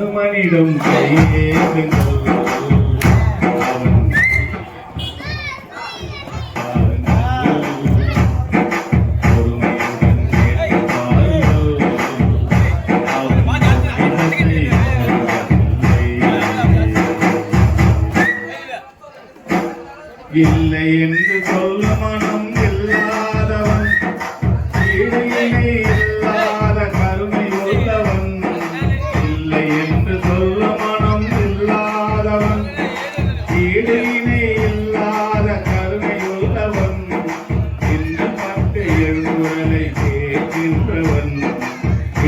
அனுமனிடம் கையேந்துங்கள் இல்லை என்று சொல்ல மனம் இல்லாதவன். இடையிலே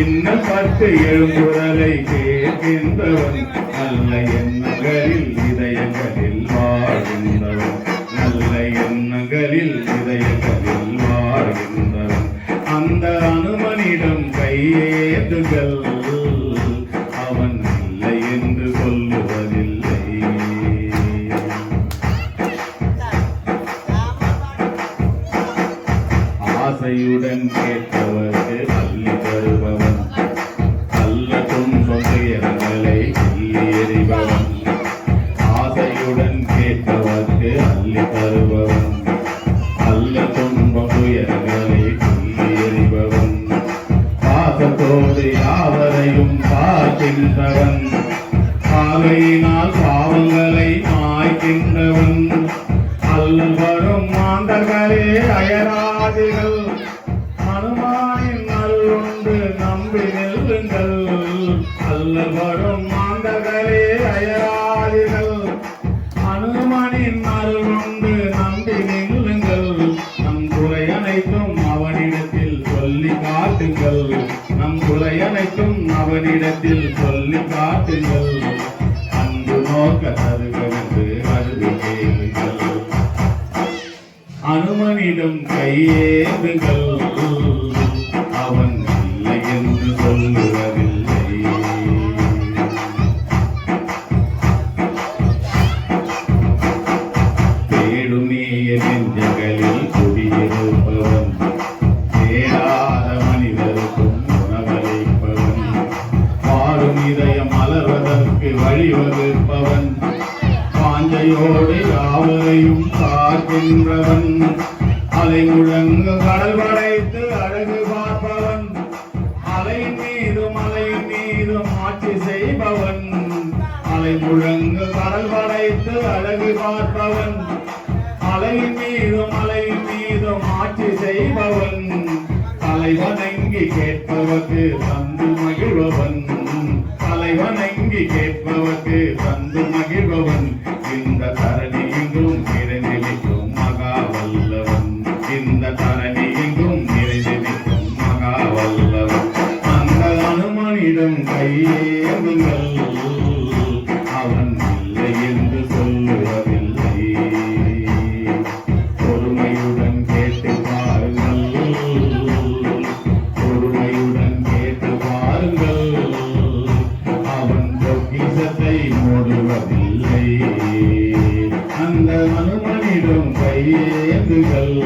சின்ன பட்டு எழுங்குரலை கேட்கின்றவன் நல்ல எண்ணங்களில் இதயங்களில் வாழ்கின்றவன் நல்ல எண்ணங்களில் இதயங்களில் வாழ்கின்றவன். அந்த அனுமனிடம் கையேதுகள் அவன் இல்லை என்று சொல்லுவதில்லை. ஆசையுடன் கேட்டவர்க்கு அள்ளி தருபவன் அல்ல துன்பம் துயரங்களை கிள்ளி எறிபவன் பாசத்தோடு யாவரையும் பார்க்கின்றவன் ஆகையினால் பாவங்களை மாய்க்கின்றவன். அல்லல் வரும் மாந்தர்களே அயராதிகள். அனுமானின் நல்லுண்டு நம்பி நெல்லுங்கள். அல்லல் வரும் அவனிடத்தில் சொல்லி காட்டுங்கள். அன்பு நோக்க தருகிறது அருது கேளுங்கள் அனுமனிடம் கையேந்துங்கள் மலர்வதற்கு வழிவகுப்பவன். பாஞ்சையோடு யாவரையும் பார்க்கின்றவன் அலை முழங்க கடல் படைத்து அழகு பார்ப்பவன். அலை மீது மலை மீது ஆட்சி செய்பவன். அலை முழங்க கடல் படைத்து அழகு பார்ப்பவன். அலை மீது மலை மீது ஆட்சி செய்பவன். தலைவனங்கி கேட்பவர்க்கு தந்து மகிழ்வன் மகிழ்பவன் தலைவணங்கி கேட்பவர்க்கு தந்து மகிழ்பவன் இந்த மனத்தை மூடுவதில்லை. அந்த மனுமனிடம் கையேந்துகள்.